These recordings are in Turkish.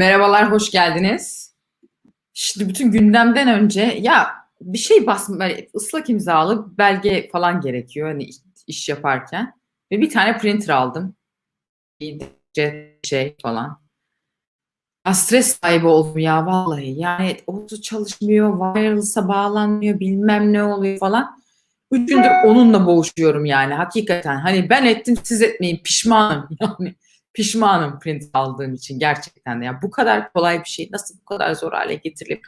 Merhabalar, hoş geldiniz. Şimdi bütün gündemden önce ya bir şey basma, ıslak imzalı belge falan gerekiyor hani iş yaparken. Ve bir tane printer aldım. Bir şey falan. Ya stres sahibi oldum ya vallahi. Yani otu çalışmıyor, wireless'a bağlanmıyor, bilmem ne oluyor falan. Üç gündür onunla boğuşuyorum yani hakikaten. Hani ben ettim siz etmeyin pişmanım yani. Pişmanım print aldığım için gerçekten de. Ya bu kadar kolay bir şey nasıl bu kadar zor hale getirilip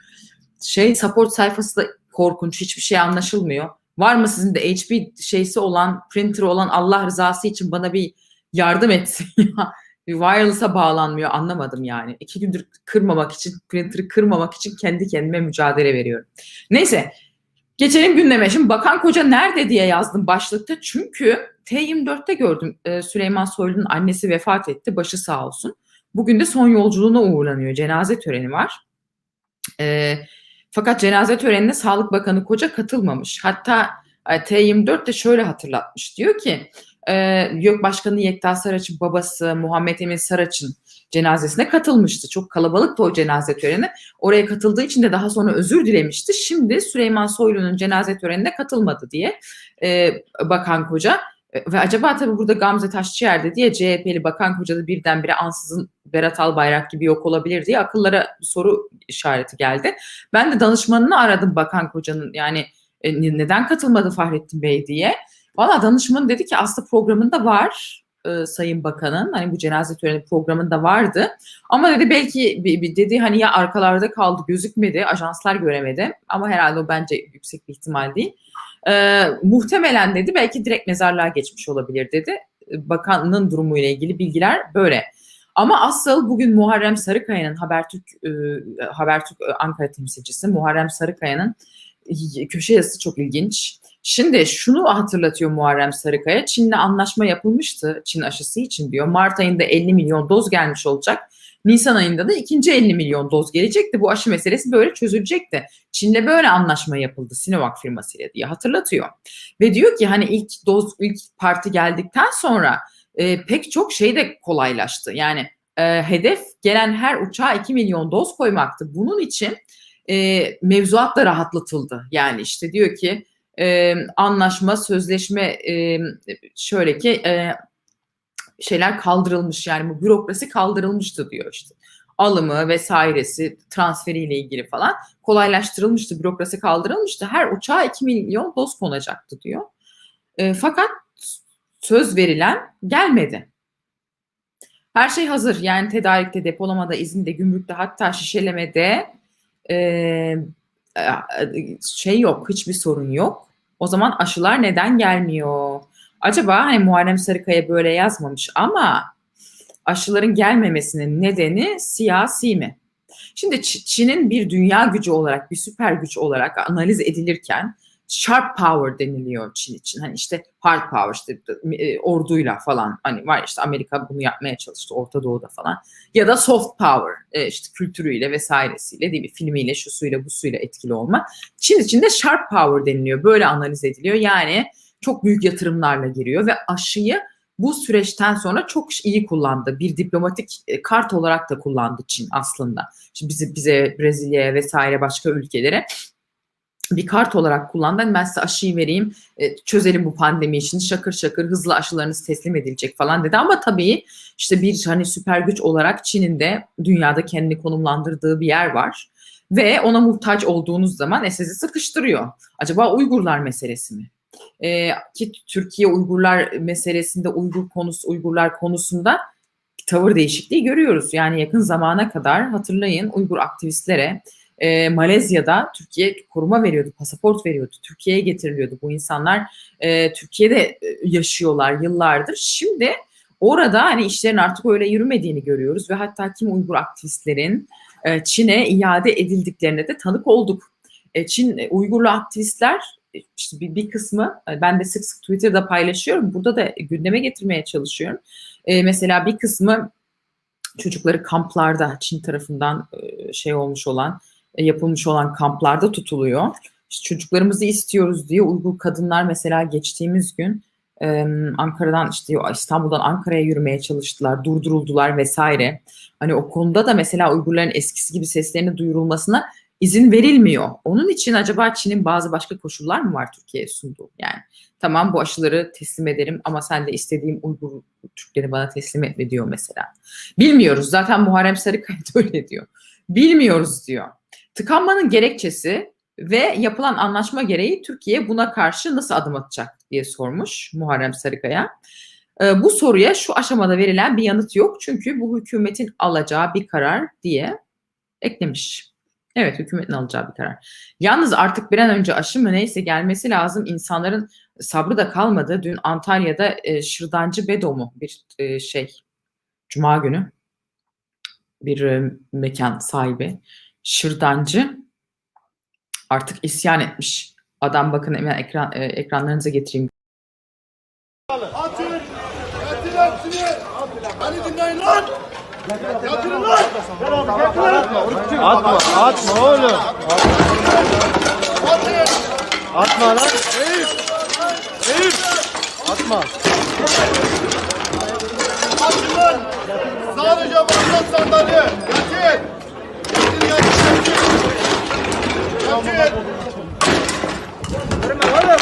şey support sayfası da korkunç hiçbir şey anlaşılmıyor. Var mı sizin de HP şeysi olan printer olan Allah rızası için bana bir yardım etsin ya. Bir wireless'a bağlanmıyor anlamadım yani. İki gündür kırmamak için printer'ı kırmamak için kendi kendime mücadele veriyorum. Neyse Geçelim gündeme. Şimdi Bakan Koca nerede diye yazdım başlıkta. Çünkü T24'te gördüm e, Süleyman Soylu'nun annesi vefat etti. Başı sağ olsun. Bugün de son yolculuğuna uğurlanıyor. Cenaze töreni var. E, fakat cenaze törenine Sağlık Bakanı Koca katılmamış. Hatta e, T24 de şöyle hatırlatmış. Diyor ki e, YÖK Başkanı Yekta Saraç'ın babası Muhammed Emin Saraç'ın cenazesine katılmıştı. Çok kalabalıktı o cenaze töreni. Oraya katıldığı için de daha sonra özür dilemişti. Şimdi Süleyman Soylu'nun cenaze törenine katılmadı diye e, Bakan Koca ve acaba tabii burada Gamze Taşçıyer diye CHP'li Bakan Koca da birdenbire ansızın Berat Albayrak gibi yok olabilir diye akıllara soru işareti geldi. Ben de danışmanını aradım Bakan Koca'nın yani e, neden katılmadı Fahrettin Bey diye. Valla danışman dedi ki aslında programında var e, Sayın Bakan'ın hani bu cenaze töreni programında vardı. Ama dedi belki bir, bir dedi hani ya arkalarda kaldı gözükmedi ajanslar göremedi ama herhalde o bence yüksek bir ihtimal değil. E, muhtemelen dedi belki direkt mezarlığa geçmiş olabilir dedi. Bakanın durumu ile ilgili bilgiler böyle. Ama asıl bugün Muharrem Sarıkaya'nın Habertürk e, Habertürk Ankara temsilcisi Muharrem Sarıkaya'nın köşe yazısı çok ilginç. Şimdi şunu hatırlatıyor Muharrem Sarıkaya. Çin'le anlaşma yapılmıştı Çin aşısı için diyor. Mart ayında 50 milyon doz gelmiş olacak. Nisan ayında da ikinci 50 milyon doz gelecekti. Bu aşı meselesi böyle çözülecekti. Çin'le böyle anlaşma yapıldı Sinovac firmasıyla diye hatırlatıyor. Ve diyor ki hani ilk doz, ilk parti geldikten sonra e, pek çok şey de kolaylaştı. Yani e, hedef gelen her uçağa 2 milyon doz koymaktı. Bunun için e, mevzuat da rahatlatıldı. Yani işte diyor ki e, anlaşma, sözleşme e, şöyle ki e, şeyler kaldırılmış yani bu bürokrasi kaldırılmıştı diyor işte. Alımı vesairesi transferiyle ilgili falan kolaylaştırılmıştı. Bürokrasi kaldırılmıştı. Her uçağa 2 milyon doz konacaktı diyor. E, fakat söz verilen gelmedi. Her şey hazır. Yani tedarikte, depolamada, izinde, gümrükte hatta şişelemede e, şey yok, hiçbir sorun yok. O zaman aşılar neden gelmiyor? Acaba hani Muharrem Sarıkaya böyle yazmamış ama aşıların gelmemesinin nedeni siyasi mi? Şimdi Çin'in bir dünya gücü olarak, bir süper güç olarak analiz edilirken sharp power deniliyor Çin için. Hani işte hard power işte e, orduyla falan hani var işte Amerika bunu yapmaya çalıştı Orta Doğu'da falan. Ya da soft power e, işte kültürüyle vesairesiyle değil mi? Filmiyle, şu suyla, bu suyla etkili olma. Çin için de sharp power deniliyor. Böyle analiz ediliyor. Yani çok büyük yatırımlarla giriyor ve aşıyı bu süreçten sonra çok iyi kullandı. Bir diplomatik e, kart olarak da kullandı Çin aslında. Şimdi bize, bize Brezilya'ya vesaire başka ülkelere bir kart olarak kullandı. Hani ben size aşıyı vereyim, e, çözelim bu pandemi için. Şakır şakır hızlı aşılarınız teslim edilecek falan dedi. Ama tabii işte bir hani süper güç olarak Çin'in de dünyada kendini konumlandırdığı bir yer var. Ve ona muhtaç olduğunuz zaman sizi sıkıştırıyor. Acaba Uygurlar meselesi mi? Ee, ki Türkiye Uygurlar meselesinde Uygur konusu Uygurlar konusunda tavır değişikliği görüyoruz. Yani yakın zamana kadar hatırlayın Uygur aktivistlere e, Malezya'da Türkiye koruma veriyordu, pasaport veriyordu. Türkiye'ye getiriliyordu. Bu insanlar e, Türkiye'de yaşıyorlar yıllardır. Şimdi orada hani işlerin artık öyle yürümediğini görüyoruz ve hatta kim Uygur aktivistlerin e, Çin'e iade edildiklerine de tanık olduk. E, Çin e, Uygurlu aktivistler e, işte bir, bir kısmı e, ben de sık sık Twitter'da paylaşıyorum. Burada da gündeme getirmeye çalışıyorum. E, mesela bir kısmı çocukları kamplarda Çin tarafından şey olmuş olan yapılmış olan kamplarda tutuluyor. İşte çocuklarımızı istiyoruz diye Uygur kadınlar mesela geçtiğimiz gün Ee, Ankara'dan işte İstanbul'dan Ankara'ya yürümeye çalıştılar, durduruldular vesaire. Hani o konuda da mesela Uygurların eskisi gibi seslerinin duyurulmasına izin verilmiyor. Onun için acaba Çin'in bazı başka koşullar mı var Türkiye'ye sunduğu? Yani tamam bu aşıları teslim ederim ama sen de istediğim Uygur Türkleri bana teslim etme diyor mesela. Bilmiyoruz. Zaten Muharrem Sarıkaya da öyle diyor. Bilmiyoruz diyor. Tıkanmanın gerekçesi ve yapılan anlaşma gereği Türkiye buna karşı nasıl adım atacak diye sormuş Muharrem Sarıkaya. Ee, bu soruya şu aşamada verilen bir yanıt yok çünkü bu hükümetin alacağı bir karar diye eklemiş. Evet hükümetin alacağı bir karar. Yalnız artık bir an önce aşı mı neyse gelmesi lazım. İnsanların sabrı da kalmadı. Dün Antalya'da e, Şırdancı Bedo bir e, şey Cuma günü bir e, mekan sahibi Şırdancı artık isyan etmiş. Adam bakın hemen ekran, e, ekranlarınıza getireyim. Atın! Getir hepsini! Beni dinleyin lan! Getirin lan! Atma, atma oğlum. Atın! Atma lan. Eyüp! Eyüp! Atma. Atın lan! Sadece başlat sandalye! Getir! Getir, getir, getir! Getir! Kırma oğlum.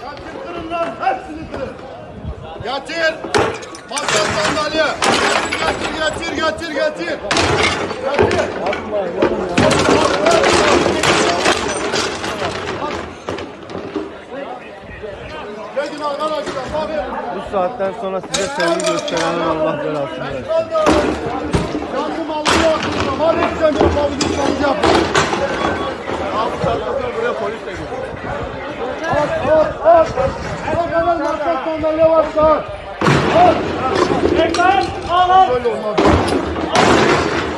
Getir, kırın lan! Hepsini kırın! Getir! Başlat sandalye! Getir, getir, getir, getir! Getir! Çekin arkadaşlar, bakın! Saatten sonra size sevgi gösterenin Allah belasını versin. Alıyor aklına. Var hep sen yapalım, lütfen yapın. Buraya polis de geliyor. At, at, at. Bak hemen market sandalye varsa. At. Ekran, al, al. Böyle olmaz.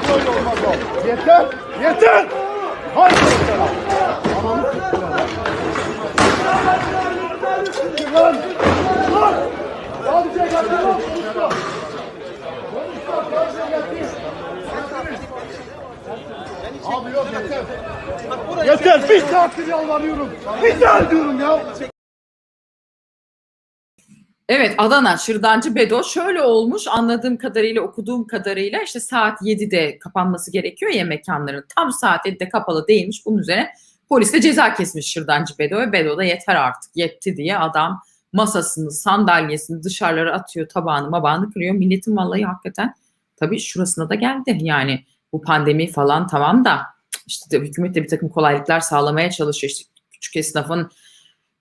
Böyle olmaz. Yeter, yeter. Haydi. Siktiler. Lan, lan. Sadece getir lan, konuşma. Konuşma, sadece. Abi yok yeter. Yeter bir saattir yalvarıyorum. Bir saat diyorum ya. Evet Adana Şırdancı Bedo şöyle olmuş anladığım kadarıyla okuduğum kadarıyla işte saat 7'de kapanması gerekiyor ya mekanların. Tam saat 7'de kapalı değilmiş bunun üzerine polis de ceza kesmiş Şırdancı Bedo ve Bedo da yeter artık yetti diye adam masasını sandalyesini dışarılara atıyor tabağını mabağını kırıyor. Milletin vallahi hakikaten tabii şurasına da geldi yani bu pandemi falan tamam da işte de hükümet de bir takım kolaylıklar sağlamaya çalışıyor. İşte küçük esnafın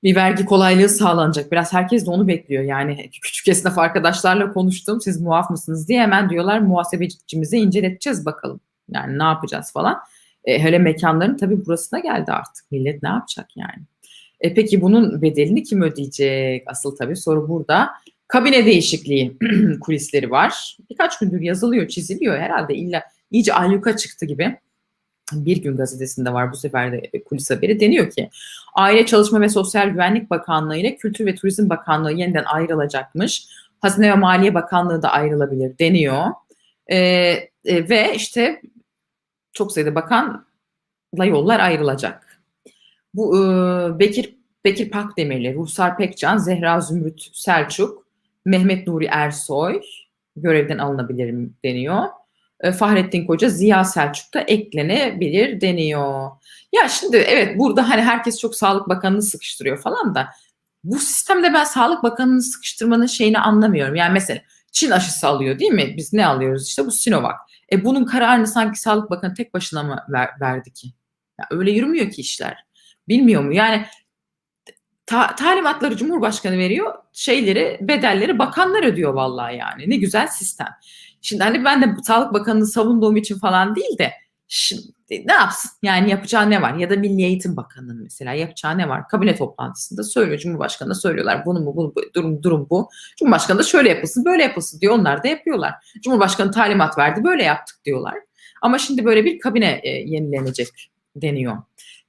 bir vergi kolaylığı sağlanacak. Biraz herkes de onu bekliyor. Yani küçük esnaf arkadaşlarla konuştum. Siz muaf mısınız diye hemen diyorlar muhasebecimizi inceleteceğiz bakalım. Yani ne yapacağız falan. E, hele mekanların tabii burasına geldi artık. Millet ne yapacak yani? E, peki bunun bedelini kim ödeyecek? Asıl tabii soru burada. Kabine değişikliği kulisleri var. Birkaç gündür yazılıyor, çiziliyor herhalde. İlla iyice ayyuka çıktı gibi. Bir gün gazetesinde var bu sefer de kulis haberi deniyor ki Aile Çalışma ve Sosyal Güvenlik Bakanlığı ile Kültür ve Turizm Bakanlığı yeniden ayrılacakmış. Hazine ve Maliye Bakanlığı da ayrılabilir deniyor. Ee, e, ve işte çok sayıda bakanla yollar ayrılacak. Bu e, Bekir Bekir Pakdemirli, Ruhsar Pekcan, Zehra Zümrüt Selçuk, Mehmet Nuri Ersoy görevden alınabilir deniyor. E, Fahrettin Koca, Ziya Selçuk da eklenebilir deniyor. Ya şimdi evet burada hani herkes çok Sağlık Bakanı'nı sıkıştırıyor falan da bu sistemde ben Sağlık Bakanı'nı sıkıştırmanın şeyini anlamıyorum. Yani mesela Çin aşısı alıyor değil mi? Biz ne alıyoruz? İşte bu Sinovac. E bunun kararını sanki Sağlık Bakanı tek başına mı ver, verdi ki? Ya öyle yürümüyor ki işler. Bilmiyor mu? Yani ta, talimatları Cumhurbaşkanı veriyor. Şeyleri, bedelleri bakanlar ödüyor vallahi yani. Ne güzel sistem. Şimdi hani ben de Sağlık Bakanı'nı savunduğum için falan değil de şimdi ne yapsın? Yani yapacağı ne var? Ya da Milli Eğitim Bakanı'nın mesela yapacağı ne var? Kabine toplantısında söylüyor. Cumhurbaşkanı'na söylüyorlar. Bunu mu, bunu, bu, durum, durum bu. Cumhurbaşkanı da şöyle yapılsın, böyle yapılsın diyor. Onlar da yapıyorlar. Cumhurbaşkanı talimat verdi, böyle yaptık diyorlar. Ama şimdi böyle bir kabine e, yenilenecek deniyor.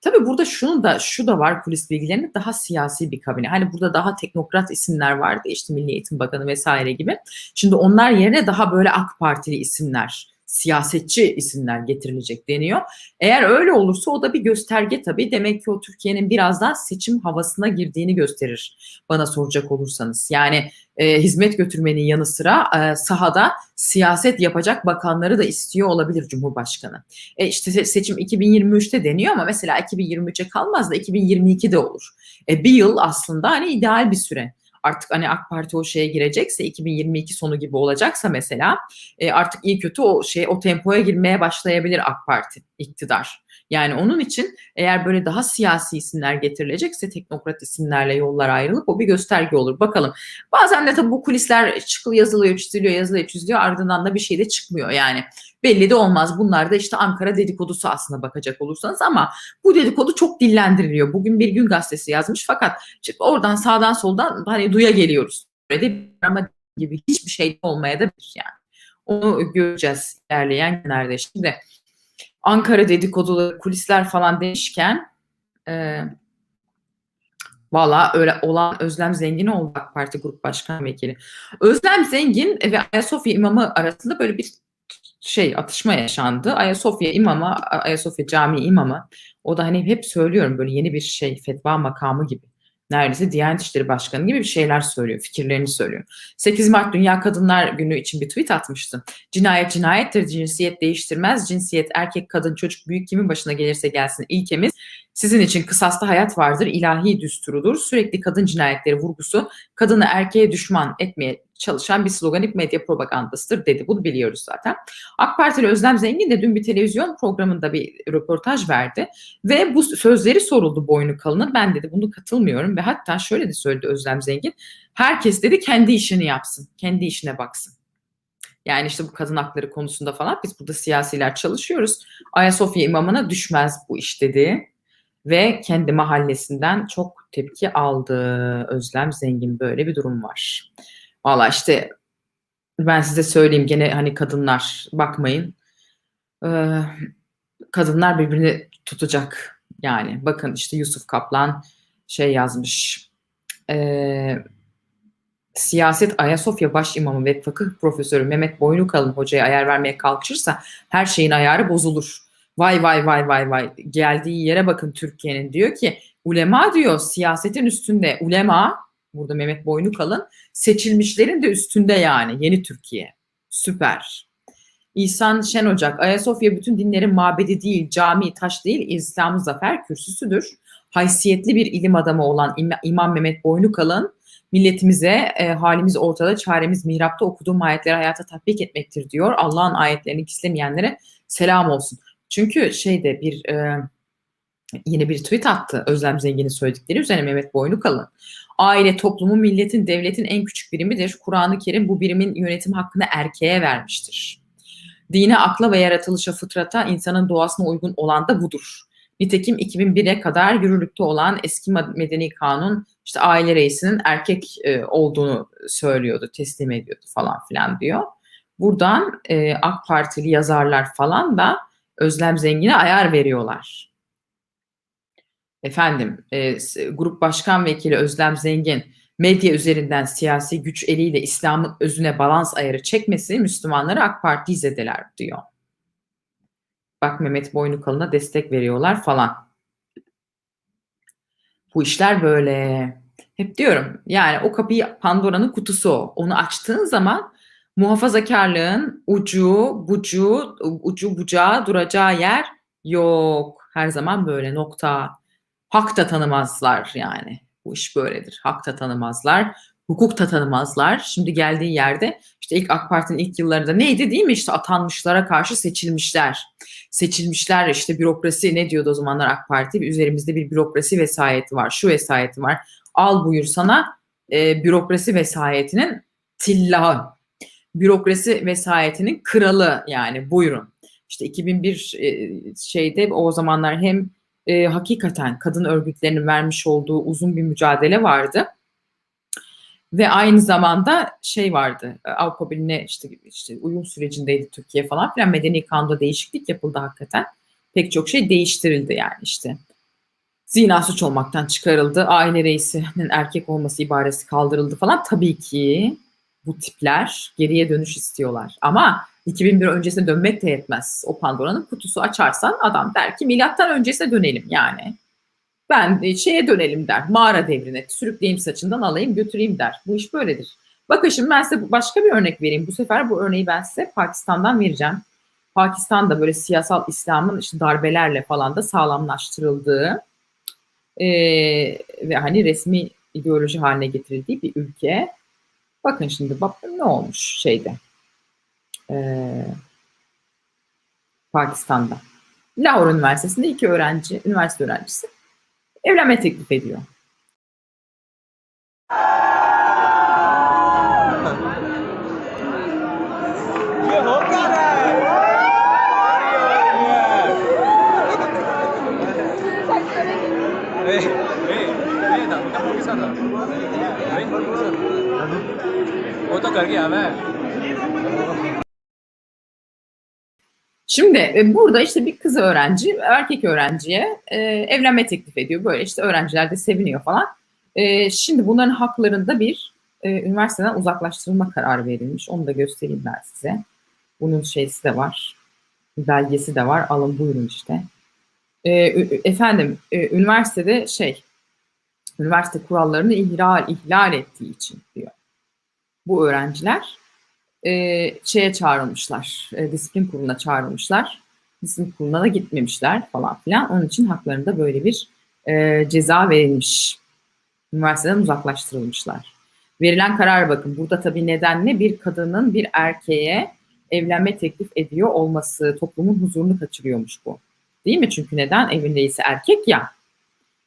Tabii burada şunu da şu da var kulis bilgilerinde daha siyasi bir kabine. Hani burada daha teknokrat isimler vardı işte Milli Eğitim Bakanı vesaire gibi. Şimdi onlar yerine daha böyle AK Partili isimler siyasetçi isimler getirilecek deniyor. Eğer öyle olursa o da bir gösterge tabii. Demek ki o Türkiye'nin biraz daha seçim havasına girdiğini gösterir bana soracak olursanız. Yani e, hizmet götürmenin yanı sıra e, sahada siyaset yapacak bakanları da istiyor olabilir Cumhurbaşkanı. E işte se- seçim 2023'te deniyor ama mesela 2023'e kalmaz da 2022'de olur. E bir yıl aslında hani ideal bir süre. Artık hani AK Parti o şeye girecekse 2022 sonu gibi olacaksa mesela e, artık iyi kötü o şey o tempoya girmeye başlayabilir AK Parti iktidar. Yani onun için eğer böyle daha siyasi isimler getirilecekse teknokrat isimlerle yollar ayrılıp o bir gösterge olur. Bakalım. Bazen de tabii bu kulisler çıkıl yazılıyor, çiziliyor, yazılıyor, çiziliyor. Ardından da bir şey de çıkmıyor yani. Belli de olmaz. Bunlar da işte Ankara dedikodusu aslına bakacak olursanız ama bu dedikodu çok dillendiriliyor. Bugün bir gün gazetesi yazmış fakat oradan sağdan soldan hani duya geliyoruz. Böyle de ama gibi hiçbir şey olmaya da bilir yani. Onu göreceğiz ilerleyen günlerde. Şimdi Ankara dedikoduları, kulisler falan demişken e, valla öyle olan Özlem Zengin oldu AK Parti Grup Başkan Vekili. Özlem Zengin ve Ayasofya İmamı arasında böyle bir şey atışma yaşandı. Ayasofya İmamı, Ayasofya Camii İmamı o da hani hep söylüyorum böyle yeni bir şey fetva makamı gibi. Neredeyse Diyanet İşleri Başkanı gibi bir şeyler söylüyor, fikirlerini söylüyor. 8 Mart Dünya Kadınlar Günü için bir tweet atmıştı. Cinayet cinayettir, cinsiyet değiştirmez. Cinsiyet erkek, kadın, çocuk, büyük kimin başına gelirse gelsin ilkemiz. Sizin için kısasta hayat vardır, ilahi düsturudur. Sürekli kadın cinayetleri vurgusu, kadını erkeğe düşman etmeye çalışan bir sloganik medya propagandasıdır dedi. Bunu biliyoruz zaten. AK Partili Özlem Zengin de dün bir televizyon programında bir röportaj verdi ve bu sözleri soruldu boynu kalına. Ben dedi bunu katılmıyorum ve hatta şöyle de söyledi Özlem Zengin. Herkes dedi kendi işini yapsın, kendi işine baksın. Yani işte bu kadın hakları konusunda falan biz burada siyasiler çalışıyoruz. Ayasofya imamına düşmez bu iş dedi. Ve kendi mahallesinden çok tepki aldı Özlem Zengin. Böyle bir durum var. Valla işte ben size söyleyeyim gene hani kadınlar bakmayın. Ee, kadınlar birbirini tutacak. Yani bakın işte Yusuf Kaplan şey yazmış. Ee, siyaset Ayasofya baş imamı ve fıkıh profesörü Mehmet Boynukalın hocaya ayar vermeye kalkışırsa her şeyin ayarı bozulur. Vay vay vay vay vay geldiği yere bakın Türkiye'nin diyor ki ulema diyor siyasetin üstünde ulema burada Mehmet Boynukalın seçilmişlerin de üstünde yani yeni Türkiye. Süper. İhsan Şen Ocak, Ayasofya bütün dinlerin mabedi değil, cami, taş değil, İslam'ın zafer kürsüsüdür. Haysiyetli bir ilim adamı olan İm- İmam Mehmet Boynukalın milletimize e, halimiz ortada, çaremiz mihrapta okuduğum ayetleri hayata tatbik etmektir diyor. Allah'ın ayetlerini gizlemeyenlere selam olsun. Çünkü şeyde bir e, yine bir tweet attı Özlem Zengin'in söyledikleri üzerine Mehmet Boynukalın. Aile, toplumun, milletin, devletin en küçük birimidir. Kur'an-ı Kerim bu birimin yönetim hakkını erkeğe vermiştir. Dine, akla ve yaratılışa, fıtrata, insanın doğasına uygun olan da budur. Nitekim 2001'e kadar yürürlükte olan eski medeni kanun işte aile reisinin erkek e, olduğunu söylüyordu, teslim ediyordu falan filan diyor. Buradan e, AK Partili yazarlar falan da Özlem Zengin'e ayar veriyorlar. Efendim, e, Grup Başkan Vekili Özlem Zengin medya üzerinden siyasi güç eliyle İslam'ın özüne balans ayarı çekmesi Müslümanları AK Parti'yi zedeler diyor. Bak Mehmet Boynukalın'a destek veriyorlar falan. Bu işler böyle. Hep diyorum yani o kapıyı Pandora'nın kutusu o. Onu açtığın zaman muhafazakarlığın ucu, bucu, ucu bucağı duracağı yer yok. Her zaman böyle nokta. Hak da tanımazlar yani. Bu iş böyledir. Hak da tanımazlar. Hukuk da tanımazlar. Şimdi geldiği yerde işte ilk AK Parti'nin ilk yıllarında neydi değil mi? İşte atanmışlara karşı seçilmişler. Seçilmişler işte bürokrasi ne diyordu o zamanlar AK Parti? Üzerimizde bir bürokrasi vesayeti var. Şu vesayeti var. Al buyur sana e, bürokrasi vesayetinin tillahı. Bürokrasi vesayetinin kralı yani buyurun. İşte 2001 e, şeyde o zamanlar hem e, hakikaten kadın örgütlerinin vermiş olduğu uzun bir mücadele vardı. Ve aynı zamanda şey vardı Avrupa Birliği'ne işte, işte uyum sürecindeydi Türkiye falan filan medeni kanunda değişiklik yapıldı hakikaten. Pek çok şey değiştirildi yani işte. Zina suç olmaktan çıkarıldı. Aile reisinin erkek olması ibaresi kaldırıldı falan. Tabii ki bu tipler geriye dönüş istiyorlar. Ama 2001 öncesine dönmek de yetmez. O Pandora'nın kutusu açarsan adam der ki milattan öncesine dönelim yani. Ben şeye dönelim der. Mağara devrine sürükleyeyim saçından alayım götüreyim der. Bu iş böyledir. Bakın şimdi ben size başka bir örnek vereyim. Bu sefer bu örneği ben size Pakistan'dan vereceğim. Pakistan'da böyle siyasal İslam'ın işte darbelerle falan da sağlamlaştırıldığı eee, ve hani resmi ideoloji haline getirildiği bir ülke. Bakın şimdi bak ne olmuş şeyde Eee, Pakistan'da. Lahore Üniversitesi'nde iki öğrenci, üniversite öğrencisi evlenme teklif ediyor. वो तो कर गया मैं Şimdi e, burada işte bir kız öğrenci erkek öğrenciye e, evlenme teklif ediyor. Böyle işte öğrenciler de seviniyor falan. E, şimdi bunların haklarında bir e, üniversiteden uzaklaştırılma kararı verilmiş. Onu da göstereyim ben size. Bunun şeysi de var. Belgesi de var. Alın buyurun işte. E, efendim e, üniversitede şey üniversite kurallarını ihlal, ihlal ettiği için diyor. Bu öğrenciler e, şeye çağrılmışlar. E, disiplin kuruluna çağrılmışlar. Disiplin kuruluna da gitmemişler falan filan. Onun için haklarında böyle bir e, ceza verilmiş. Üniversiteden uzaklaştırılmışlar. Verilen karar bakın. Burada tabii neden ne? Bir kadının bir erkeğe evlenme teklif ediyor olması toplumun huzurunu kaçırıyormuş bu. Değil mi? Çünkü neden? Evin reisi erkek ya.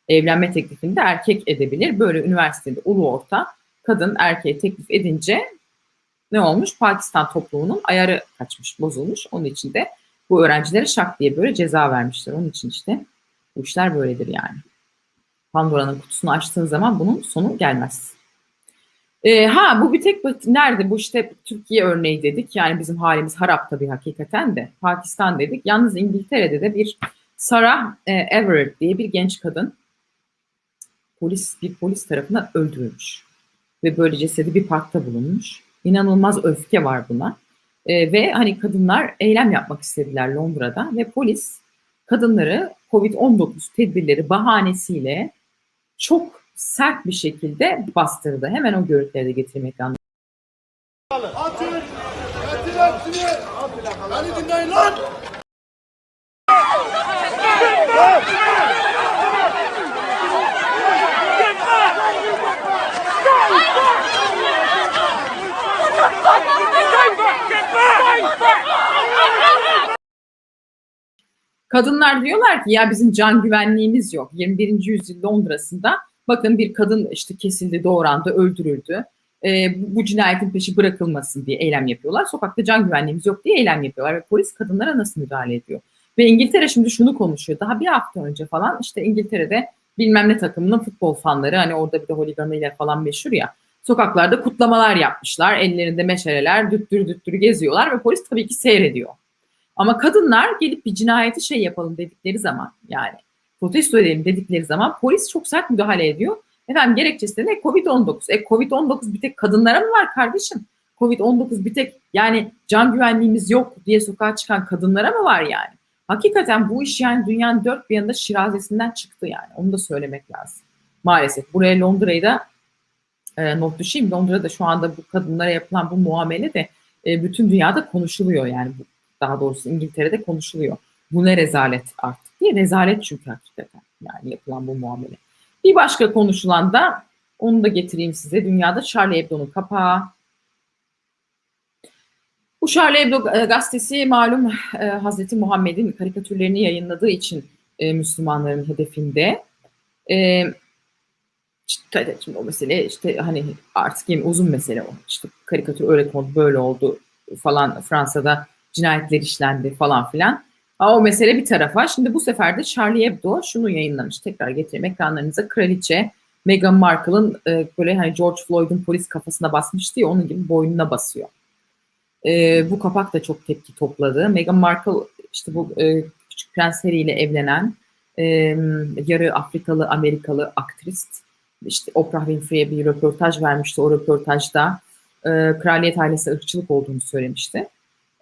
Evlenme teklifini de erkek edebilir. Böyle üniversitede ulu orta kadın erkeğe teklif edince ne olmuş? Pakistan toplumunun ayarı kaçmış, bozulmuş. Onun için de bu öğrencilere şak diye böyle ceza vermişler. Onun için işte bu işler böyledir yani. Pandora'nın kutusunu açtığın zaman bunun sonu gelmez. Ee, ha bu bir tek nerede? Bu işte Türkiye örneği dedik. Yani bizim halimiz harap tabii hakikaten de. Pakistan dedik. Yalnız İngiltere'de de bir Sarah e, Everett diye bir genç kadın polis bir polis tarafından öldürülmüş. Ve böyle cesedi bir parkta bulunmuş. İnanılmaz öfke var buna. Ee, ve hani kadınlar eylem yapmak istediler Londra'da ve polis kadınları Covid-19 tedbirleri bahanesiyle çok sert bir şekilde bastırdı. Hemen o görüntüleri de getireyim ekranda. Açın. Getir hepsini. Beni dinleyin lan. Kadınlar diyorlar ki ya bizim can güvenliğimiz yok. 21. yüzyıl Londra'sında bakın bir kadın işte kesildi, doğrandı, öldürüldü. Ee, bu, cinayetin peşi bırakılmasın diye eylem yapıyorlar. Sokakta can güvenliğimiz yok diye eylem yapıyorlar ve polis kadınlara nasıl müdahale ediyor? Ve İngiltere şimdi şunu konuşuyor. Daha bir hafta önce falan işte İngiltere'de bilmem ne takımının futbol fanları hani orada bir de holiganıyla falan meşhur ya. Sokaklarda kutlamalar yapmışlar. Ellerinde meşaleler düttürü düttürü geziyorlar ve polis tabii ki seyrediyor. Ama kadınlar gelip bir cinayeti şey yapalım dedikleri zaman yani protesto edelim dedikleri zaman polis çok sert müdahale ediyor. Efendim gerekçesi de ne? Covid-19. E Covid-19 bir tek kadınlara mı var kardeşim? Covid-19 bir tek yani can güvenliğimiz yok diye sokağa çıkan kadınlara mı var yani? Hakikaten bu iş yani dünyanın dört bir yanında şirazesinden çıktı yani. Onu da söylemek lazım. Maalesef. Buraya Londra'yı da e, not düşeyim. Londra'da şu anda bu kadınlara yapılan bu muamele de e, bütün dünyada konuşuluyor yani. Bu, daha doğrusu İngiltere'de konuşuluyor. Bu ne rezalet artık diye. Rezalet çünkü hakikaten yani yapılan bu muamele. Bir başka konuşulan da onu da getireyim size. Dünyada Charlie Hebdo'nun kapağı. Bu Charlie Hebdo e, gazetesi malum e, Hazreti Muhammed'in karikatürlerini yayınladığı için e, Müslümanların hedefinde. E, şimdi o mesele işte hani artık yine uzun mesele o. İşte karikatür öyle oldu böyle oldu falan Fransa'da cinayetler işlendi falan filan. Ama o mesele bir tarafa. Şimdi bu sefer de Charlie Hebdo şunu yayınlamış. Tekrar getireyim ekranlarınıza. Kraliçe Meghan Markle'ın e, böyle hani George Floyd'un polis kafasına basmıştı ya onun gibi boynuna basıyor. E, bu kapak da çok tepki topladı. Meghan Markle işte bu e, küçük prens Harry ile evlenen e, yarı Afrikalı Amerikalı aktrist. İşte Oprah Winfrey'e bir röportaj vermişti. O röportajda e, kraliyet ailesi ırkçılık olduğunu söylemişti.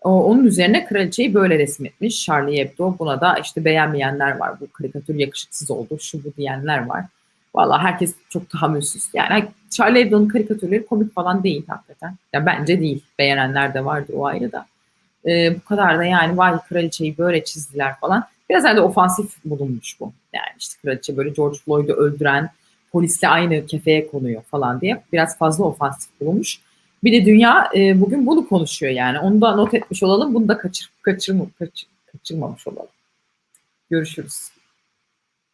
O, onun üzerine kraliçeyi böyle resmetmiş Charlie Hebdo. Buna da işte beğenmeyenler var. Bu karikatür yakışıksız oldu. Şu bu diyenler var. Vallahi herkes çok tahammülsüz. Yani Charlie Hebdo'nun karikatürleri komik falan değil hakikaten. Ya bence değil. Beğenenler de vardı o ayrı da. Ee, bu kadar da yani vay kraliçeyi böyle çizdiler falan. Biraz herhalde ofansif bulunmuş bu. Yani işte kraliçe böyle George Floyd'u öldüren polisle aynı kefeye konuyor falan diye biraz fazla ofansif bulunmuş. Bir de dünya e, bugün bunu konuşuyor yani. Onu da not etmiş olalım. Bunu da kaçır, kaçırma, kaçır, kaçırmamış olalım. Görüşürüz.